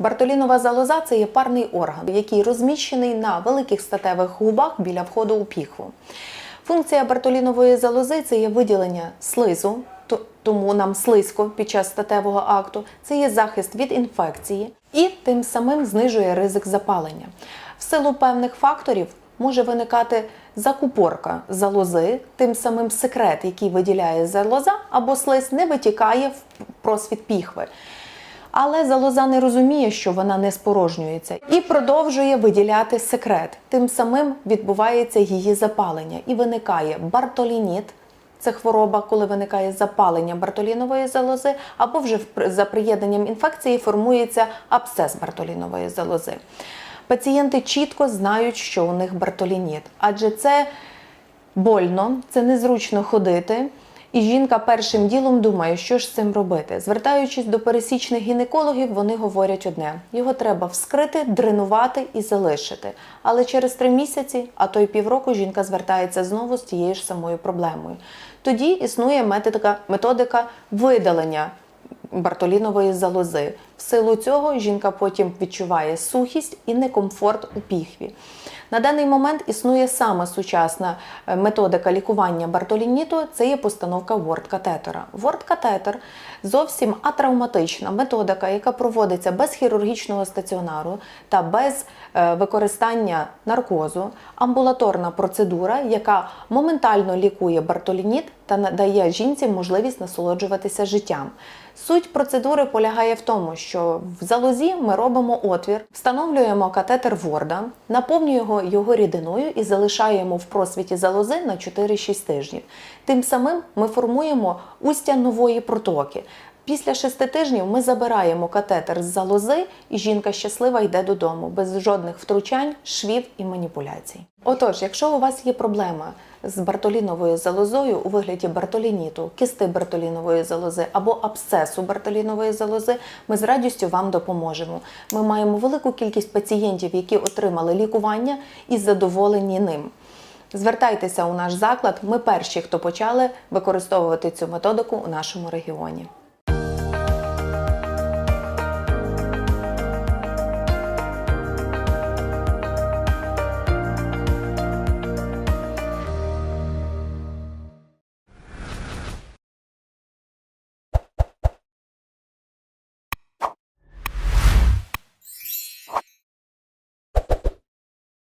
Бартолінова залоза це є парний орган, який розміщений на великих статевих губах біля входу у піхву. Функція бартолінової залози це є виділення слизу, тому нам слизько під час статевого акту, це є захист від інфекції і тим самим знижує ризик запалення. В силу певних факторів може виникати закупорка залози, тим самим секрет, який виділяє залоза або слиз, не витікає в просвіт піхви. Але залоза не розуміє, що вона не спорожнюється, і продовжує виділяти секрет. Тим самим відбувається її запалення і виникає бартолініт. Це хвороба, коли виникає запалення бартолінової залози, або вже за приєднанням інфекції формується абсцес бартолінової залози. Пацієнти чітко знають, що у них бартолініт, адже це больно, це незручно ходити. І жінка першим ділом думає, що ж з цим робити. Звертаючись до пересічних гінекологів, вони говорять одне: його треба вскрити, дренувати і залишити. Але через три місяці, а то й півроку, жінка звертається знову з тією ж самою проблемою. Тоді існує методика, методика видалення бартолінової залози. В силу цього жінка потім відчуває сухість і некомфорт у піхві. На даний момент існує саме сучасна е, методика лікування бартолініту це є постановка ворд-катетера. Ворд-катетер зовсім атравматична методика, яка проводиться без хірургічного стаціонару та без е, використання наркозу, амбулаторна процедура, яка моментально лікує бартолініт та надає жінці можливість насолоджуватися життям. Суть процедури полягає в тому, що в залозі ми робимо отвір, встановлюємо катетер ворда, наповнюємо його рідиною і залишаємо в просвіті залози на 4-6 тижнів. Тим самим ми формуємо устя нової протоки. Після шести тижнів ми забираємо катетер з залози, і жінка щаслива йде додому без жодних втручань, швів і маніпуляцій. Отож, якщо у вас є проблема з бартоліновою залозою у вигляді бартолініту, кисти бартолінової залози або абсцесу бартолінової залози, ми з радістю вам допоможемо. Ми маємо велику кількість пацієнтів, які отримали лікування і задоволені ним. Звертайтеся у наш заклад. Ми перші, хто почали використовувати цю методику у нашому регіоні.